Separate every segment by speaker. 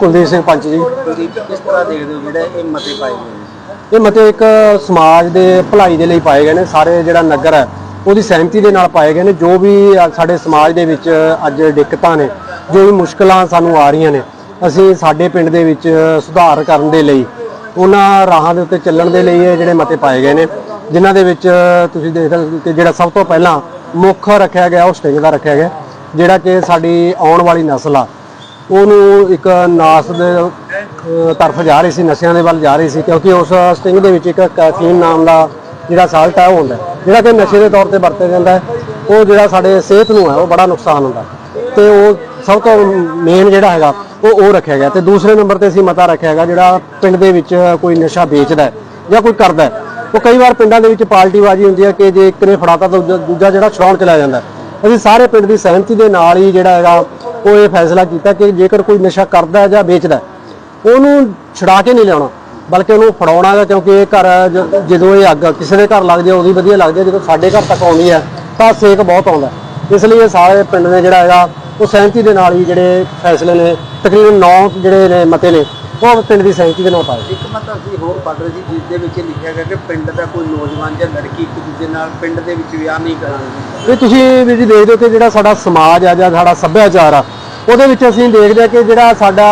Speaker 1: ਕੁਲਦੀਪ ਸਿੰਘ ਪੰਚ ਜੀ।
Speaker 2: ਕੁਲਦੀਪ ਕਿਸ ਤਰ੍ਹਾਂ ਦੇਖਦੇ ਹੋ ਜਿਹੜੇ ਇਹ ਮਤੇ ਪਾਏ ਗਏ ਨੇ?
Speaker 1: ਇਹ ਮਤੇ ਇੱਕ ਸਮਾਜ ਦੇ ਭਲਾਈ ਦੇ ਲਈ ਪਾਏ ਗਏ ਨੇ। ਸਾਰੇ ਜਿਹੜਾ ਨਗਰ ਹੈ ਉਹਦੀ ਸਹਿਮਤੀ ਦੇ ਨਾਲ ਪਾਏ ਗਏ ਨੇ। ਜੋ ਵੀ ਸਾਡੇ ਸਮਾਜ ਦੇ ਵਿੱਚ ਅੱਜ ਦਿੱਕਤਾਂ ਨੇ ਜੋ ਵੀ ਮੁਸ਼ਕਲਾਂ ਸਾਨੂੰ ਆ ਰਹੀਆਂ ਨੇ ਅਸੀਂ ਸਾਡੇ ਪਿੰਡ ਦੇ ਵਿੱਚ ਸੁਧਾਰ ਕਰਨ ਦੇ ਲਈ ਉਹਨਾਂ ਰਾਹਾਂ ਦੇ ਉੱਤੇ ਚੱਲਣ ਦੇ ਲਈ ਇਹ ਜਿਹੜੇ ਮਤੇ ਪਾਏ ਗਏ ਨੇ ਜਿਨ੍ਹਾਂ ਦੇ ਵਿੱਚ ਤੁਸੀਂ ਦੇਖ ਸਕਦੇ ਕਿ ਜਿਹੜਾ ਸਭ ਤੋਂ ਪਹਿਲਾਂ ਮੁੱਖ ਰੱਖਿਆ ਗਿਆ ਉਹ ਸਟਿੰਗ ਦਾ ਰੱਖਿਆ ਗਿਆ ਜਿਹੜਾ ਕਿ ਸਾਡੀ ਆਉਣ ਵਾਲੀ ਨਸਲ ਆ। ਉਹਨੂੰ ਇੱਕ ਨਾਸ ਦੇ ਤਰਫ ਜਾ ਰਹੀ ਸੀ, ਨਸ਼ਿਆਂ ਦੇ ਵੱਲ ਜਾ ਰਹੀ ਸੀ, ਕਿਉਂਕਿ ਉਸ ਸਟਿੰਗ ਦੇ ਵਿੱਚ ਇੱਕ ਕੈਫੀਨ ਨਾਮ ਦਾ ਜਿਹੜਾ ਸਾਲਟ ਹੈ, ਉਹ ਹੁੰਦਾ ਜਿਹੜਾ ਕਿ ਨਸ਼ੇ ਦੇ ਤੌਰ ਤੇ ਵਰਤਿਆ ਜਾਂਦਾ ਹੈ, ਉਹ ਜਿਹੜਾ ਸਾਡੇ ਸਿਹਤ ਨੂੰ ਹੈ, ਉਹ ਬੜਾ ਨੁਕਸਾਨ ਹੁੰਦਾ ਹੈ। ਤੇ ਉਹ ਸਭ ਤੋਂ ਮੇਨ ਜਿਹੜਾ ਹੈਗਾ, ਉਹ ਉਹ ਰੱਖਿਆ ਗਿਆ। ਤੇ ਦੂਸਰੇ ਨੰਬਰ ਤੇ ਅਸੀਂ ਮਤਾ ਰੱਖਿਆ ਹੈਗਾ, ਜਿਹੜਾ ਪਿੰਡ ਦੇ ਵਿੱਚ ਕੋਈ ਨਸ਼ਾ ਵੇਚਦਾ ਜਾਂ ਕੋਈ ਕਰਦਾ ਉਹ ਕਈ ਵਾਰ ਪਿੰਡਾਂ ਦੇ ਵਿੱਚ ਪਾਰਟੀਬਾਜ਼ੀ ਹੁੰਦੀ ਹੈ ਕਿ ਜੇ ਇੱਕ ਨੇ ਫੜਾਤਾ ਤਾਂ ਦੂਜਾ- ਦੂਜਾ ਜਿਹੜਾ ਛੁਡਾਉਣ ਚਲਾ ਜਾਂਦਾ ਅਸੀਂ ਸਾਰੇ ਪਿੰਡ ਦੀ ਸਹਿਮਤੀ ਦੇ ਨਾਲ ਹੀ ਜਿਹੜਾ ਹੈਗਾ ਉਹ ਇਹ ਫੈਸਲਾ ਕੀਤਾ ਕਿ ਜੇਕਰ ਕੋਈ ਨਸ਼ਾ ਕਰਦਾ ਜਾਂ ਵੇਚਦਾ, ਉਹਨੂੰ ਛੁਡਾ ਕੇ ਨਹੀਂ ਲਿਆਉਣਾ, ਬਲਕਿ ਉਹਨੂੰ ਫੜਾਉਣਾ ਹੈ, ਕਿਉਂਕਿ ਇਹ ਘਰ ਜ- ਜਦੋਂ ਇਹ ਅੱਗ ਕਿਸੇ ਦੇ ਘਰ ਲੱਗਦੀ ਹੈ ਉਹਦੀ ਵਧੀਆ ਲੱਗਦੀ ਹੈ, ਜਦੋਂ ਸਾਡੇ ਘਰ ਤੱਕ ਆਉਂਦੀ ਹੈ, ਤਾਂ ਸੇਕ ਬਹੁਤ ਆਉਂਦਾ ਹੈ। ਇਸ ਲਈ ਇਹ ਸਾਰੇ ਪਿੰਡ ਨੇ ਜਿਹੜਾ ਹੈਗਾ, ਉਹ ਸਹਿਮਤੀ ਦੇ ਨਾਲ ਹੀ ਜਿਹੜੇ ਫੈਸਲੇ ਨੇ, ਤਕਰੀਬਨ 9 ਜਿਹੜੇ ਨੇ ਮਤੇ ਨੇ ਉਹ ਪਿੰਡ ਦੀ ਸਹਿਮਤੀ ਦੇ ਨਾਲ ਪਾਏ।
Speaker 2: ਇੱਕ ਮਤਾ ਅਸੀਂ ਹੋਰ ਪੜ੍ਹ ਰਹੇ ਸੀ ਜਿਸ ਦੇ ਵਿੱਚ ਲਿਖਿਆ ਗਿਆ ਕਿ ਪਿੰਡ ਦਾ ਕੋਈ ਨੌਜਵਾਨ ਜਾਂ ਲੜਕੀ ਇੱਕ ਦੂਜੇ ਨਾਲ ਪਿੰਡ ਦੇ ਵਿੱਚ ਵਿਆਹ ਨਹੀਂ ਕਰਾਉਣਗੇ
Speaker 1: ਇਹ ਤੁਸੀਂ ਵੀ ਜੀ ਦੇਖਦੇ ਹੋ ਕਿ ਜਿਹੜਾ ਸਾਡਾ ਸਮਾਜ ਆ ਜਾਂ ਸਾਡਾ ਸੱਭਿਆਚਾਰ ਆ ਉਹਦੇ ਵਿੱਚ ਅਸੀਂ ਦੇਖਦੇ ਆ ਕਿ ਜਿਹੜਾ ਸਾਡਾ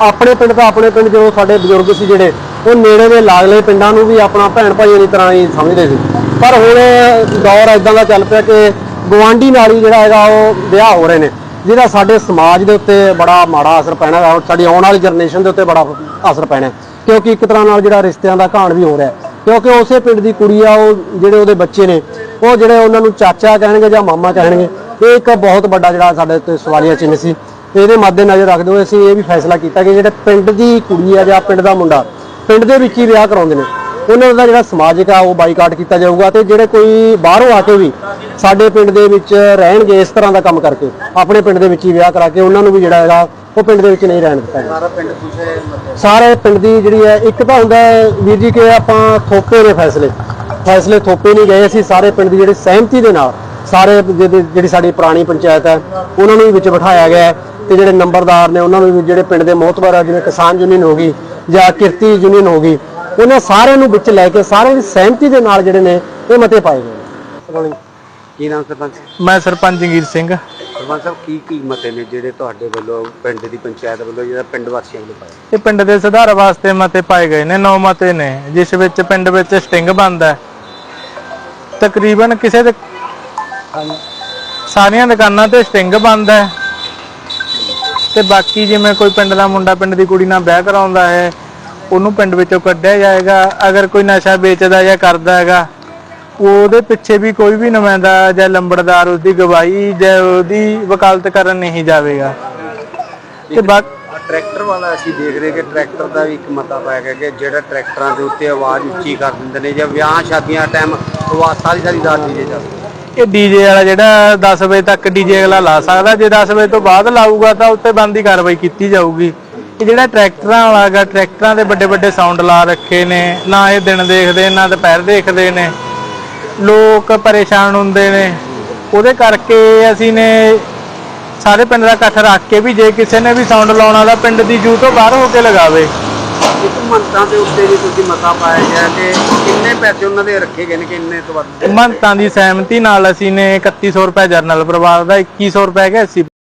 Speaker 1: ਆਪਣੇ ਪਿੰਡ ਦਾ ਆਪਣੇ ਪਿੰਡ ਜਦੋਂ ਸਾਡੇ ਬਜ਼ੁਰਗ ਸੀ ਜਿਹੜੇ ਉਹ ਨੇੜੇ ਦੇ ਲਾਗਲੇ ਪਿੰਡਾਂ ਨੂੰ ਵੀ ਆਪਣਾ ਭੈਣ ਭਾਈਆਂ ਦੀ ਤਰ੍ਹਾਂ ਹੀ ਸਮਝਦੇ ਸੀ। ਪਰ ਹੁਣ ਦੌਰ ਇਦਾਂ ਦਾ ਚੱਲ ਪਿਆ ਕਿ ਗਵਾਂਢੀ ਨਾਲ ਹੀ ਜਿਹੜਾ ਹੈਗਾ ਉਹ ਵਿਆਹ ਹੋ ਰਹੇ ਨੇ। ਜਿਹਦਾ ਸਾਡੇ ਸਮਾਜ ਦੇ ਉੱਤੇ ਬੜਾ ਮਾੜਾ ਅਸਰ ਪੈਣਾ ਹੈ ਸਾਡੀ ਆਉਣ ਵਾਲੀ ਜਨਰੇਸ਼ਨ ਦੇ ਉੱਤੇ ਬੜਾ ਅਸਰ ਪੈਣਾ ਕਿਉਂਕਿ ਇੱਕ ਤਰ੍ਹਾਂ ਨਾਲ ਜਿਹੜਾ ਰਿਸ਼ਤਿਆਂ ਦਾ ਘਾਣ ਵੀ ਹੋ ਰਿਹਾ ਕਿਉਂਕਿ ਉਸੇ ਪਿੰਡ ਦੀ ਕੁੜੀ ਆ, ਉਹ ਜਿਹੜੇ ਉਹਦੇ ਬੱਚੇ ਨੇ, ਉਹ ਜਿਹੜੇ ਉਹਨਾਂ ਨੂੰ ਚਾਚਾ ਕਹਿਣਗੇ ਜਾਂ ਮਾਮਾ ਕਹਿਣਗੇ, ਇਹ ਇੱਕ ਬਹੁਤ ਵੱਡਾ ਜਿਹੜਾ ਸਾਡੇ ਉੱਤੇ ਸਵਾਲੀਆ ਚਿੰਨ੍ਹ ਸੀ। ਇਹਦੇ ਮੱਦੇ ਨਜ਼ਰ ਰੱਖਦੇ ਹੋਏ ਅਸੀਂ ਇਹ ਵੀ ਫੈਸਲਾ ਕੀਤਾ ਕਿ ਜਿਹੜੇ ਪਿੰਡ ਦੀ ਕੁੜੀ ਆ ਜਾਂ ਪਿੰਡ ਦਾ ਮੁੰਡਾ, ਪਿੰਡ ਦੇ ਵਿੱਚ ਹੀ ਵਿਆਹ ਕਰਾਉਂਦੇ ਨੇ। ਉਹਨਾਂ ਦਾ ਜਿਹੜਾ ਸਮਾਜਿਕ ਆ, ਉਹ ਬਾਈਕਾਟ ਕੀਤਾ ਜਾਊਗਾ ਤੇ ਜਿਹੜੇ ਕੋਈ ਬਾਹਰੋਂ ਆ ਕੇ ਵੀ ਸਾਡੇ ਪਿੰਡ ਦੇ ਵਿੱਚ ਰਹਿਣਗੇ ਇਸ ਤਰ੍ਹਾਂ ਦਾ ਕੰਮ ਕਰਕੇ ਆਪਣੇ ਪਿੰਡ ਦੇ ਵਿੱਚ ਹੀ ਵਿਆਹ ਕਰਾ ਕੇ ਉਹਨਾਂ ਨੂੰ ਵੀ ਜਿਹੜਾ ਹੈਗਾ ਉਹ ਪਿੰਡ ਦੇ ਵਿੱਚ ਨਹੀਂ ਰਹਿਣ ਦਿੱਤਾ।
Speaker 2: ਸਾਰਾ ਪਿੰਡ ਖੁਸ਼ ਹੈ
Speaker 1: ਸਾਰੇ ਪਿੰਡ ਦੀ ਜਿਹੜੀ ਹੈ ਇੱਕ ਤਾਂ ਹੁੰਦਾ ਹੈ ਵੀਰ ਜੀ ਕਿ ਆਪਾਂ ਥੋਪੇ ਨੇ ਫੈਸਲੇ ਫੈਸਲੇ ਥੋਪੇ ਨਹੀਂ ਗਏ ਅਸੀਂ ਸਾਰੇ ਪਿੰਡ ਦੀ ਜਿਹੜੀ ਸਹਿਮਤੀ ਦੇ ਨਾਲ ਸਾਰੇ ਜਿਹੜੀ ਸਾਡੀ ਪੁਰਾਣੀ ਪੰਚਾਇਤ ਹੈ ਉਹਨਾਂ ਨੂੰ ਵੀ ਵਿੱਚ ਬਿਠਾਇਆ ਗਿਆ ਤੇ ਜਿਹੜੇ ਨੰਬਰਦਾਰ ਨੇ ਉਹਨਾਂ ਨੂੰ ਵੀ ਜਿਹੜੇ ਪਿੰਡ ਦੇ ਮੋਹਤਬਰ ਜਿਵੇਂ ਕਿਸਾਨ ਯੂਨੀਅਨ ਹੋ ਗਈ ਜਾਂ ਕਿਰਤੀ ਯੂਨੀਅਨ ਹੋ ਗਈ ਉਹਨਾਂ ਸਾਰਿਆਂ ਨੂੰ ਵਿੱਚ ਲੈ ਕੇ ਸਾਰਿਆਂ ਦੀ ਸਹਿਮਤੀ ਦੇ ਨਾਲ ਜਿਹੜੇ ਨੇ ਇਹ ਮਤੇ ਪਾਏ ਗਏ
Speaker 2: ਕੀ ਨਾਮ ਸਰਪੰਚ?
Speaker 3: ਮੈਂ ਸਰਪੰਚ ਜੰਗੀਰ ਸਿੰਘ।
Speaker 2: ਸਰਪੰਚ ਸਾਹਿਬ ਕੀ ਕੀ ਮਤੇ ਨੇ ਜਿਹੜੇ ਤੁਹਾਡੇ ਵੱਲੋਂ ਪਿੰਡ ਦੀ ਪੰਚਾਇਤ ਵੱਲੋਂ ਜਿਹੜਾ ਪਿੰਡ ਵਾਸੀਆਂ ਵੱਲੋਂ ਪਾਏ?
Speaker 3: ਇਹ ਪਿੰਡ ਦੇ ਸੁਧਾਰ ਵਾਸਤੇ ਮਤੇ ਪਾਏ ਗਏ ਨੇ ਨੌ ਮਤੇ ਨੇ ਜਿਸ ਵਿੱਚ ਪਿੰਡ ਵਿੱਚ ਸਟਿੰਗ ਬੰਦ ਹੈ। ਤਕਰੀਬਨ ਕਿਸੇ ਦੇ ਸਾਰੀਆਂ ਦੁਕਾਨਾਂ ਤੇ ਸਟਿੰਗ ਬੰਦ ਹੈ। ਤੇ ਬਾਕੀ ਜਿਵੇਂ ਕੋਈ ਪਿੰਡ ਦਾ ਮੁੰਡਾ ਪਿੰਡ ਦੀ ਕੁੜੀ ਨਾਲ ਵਿਆਹ ਕਰਾਉਂਦਾ ਹੈ ਉਹਨੂੰ ਪਿੰਡ ਵਿੱਚੋਂ ਕੱਢਿਆ ਜਾਏਗਾ। ਅਗਰ ਕੋਈ ਨਸ਼ਾ ਵੇਚਦਾ ਜਾਂ ਕਰਦਾ ਹੈਗਾ ਉਹਦੇ ਪਿੱਛੇ ਵੀ ਕੋਈ ਵੀ ਨੁਮਾਇੰਦਾ ਜਾਂ ਲੰਬੜਦਾਰ ਉਸਦੀ ਗਵਾਹੀ ਜਾਂ ਉਹਦੀ ਵਕਾਲਤ ਕਰਨ ਨਹੀਂ ਜਾਵੇਗਾ। ਤੇ ਬਾਕੀ
Speaker 2: ਟਰੈਕਟਰ ਵਾਲਾ ਅਸੀਂ ਦੇਖ ਰਹੇ ਕਿ ਟਰੈਕਟਰ ਦਾ ਵੀ ਇੱਕ ਮਤਾ ਪਾਇਆ ਗਿਆ ਕਿ ਜਿਹੜਾ ਟਰੈਕਟਰਾਂ ਦੇ ਉੱਤੇ ਆਵਾਜ਼ ਉੱਚੀ ਕਰ ਦਿੰਦੇ ਨੇ ਜਾਂ ਵਿਆਹ ਸ਼ਾਦੀਆਂ ਟਾਈਮ ਆਵਾਜ਼ ਸਾਰੀ ਸਾਰੀ ਰਾਤ ਡੀਜੇ ਚੱਲਦੀ
Speaker 3: ਇਹ ਡੀਜੇ ਵਾਲਾ ਜਿਹੜਾ 10 ਵਜੇ ਤੱਕ ਡੀਜੇ ਅਗਲਾ ਲਾ ਸਕਦਾ ਜੇ 10 ਵਜੇ ਤੋਂ ਬਾਅਦ ਲਾਊਗਾ ਤਾਂ ਉੱਤੇ ਬੰਦੀ ਕਾਰਵਾਈ ਕੀਤੀ ਜਾਊਗੀ। ਇਹ ਜਿਹੜਾ ਟਰੈਕਟਰਾਂ ਵਾਲਾ ਹੈਗਾ ਟਰੈਕਟਰਾਂ ਦੇ ਵੱਡੇ ਵੱਡੇ ਸਾਊਂਡ ਲਾ ਰੱਖੇ ਨੇ ਨਾ ਇਹ ਦਿਨ ਦੇਖਦੇ ਨਾ ਦੁਪਹਿਰ ਦੇਖਦੇ ਨੇ। ਲੋਕ ਪਰੇਸ਼ਾਨ ਹੁੰਦੇ ਨੇ। ਉਹਦੇ ਕਰਕੇ ਅਸੀਂ ਨੇ ਸਾਰੇ ਪਿੰਡ ਦਾ ਇਕੱਠ ਰੱਖ ਕੇ ਵੀ ਜੇ ਕਿਸੇ ਨੇ ਵੀ ਸਾਊਂਡ ਲਾਉਣਾ ਤਾਂ ਪਿੰਡ ਦੀ ਜੂ ਤੋਂ ਬਾਹਰ ਹੋ ਕੇ ਲਗਾਵੇ।
Speaker 2: ਇੱਕ ਮੰਤਾਂ ਦੇ ਉੱਤੇ ਵੀ ਤੁਸੀਂ ਮਤਾ ਪਾਇਆ ਗਿਆ ਕਿ ਕਿੰਨੇ ਪੈਸੇ ਉਹਨਾਂ ਦੇ ਰੱਖੇ ਗਏ ਨੇ ਕਿ ਇੰਨੇ ਤੋਂ ਵੱਧ
Speaker 3: ਮਹੰਤਾਂ ਦੀ ਸਹਿਮਤੀ ਨਾਲ ਅਸੀਂ ਨੇ 3100 ਰੁਪਏ ਜਰਨਲ ਪਰਿਵਾਰ ਦਾ 2100 ਰੁਪਏ ਹੈਗਾ 80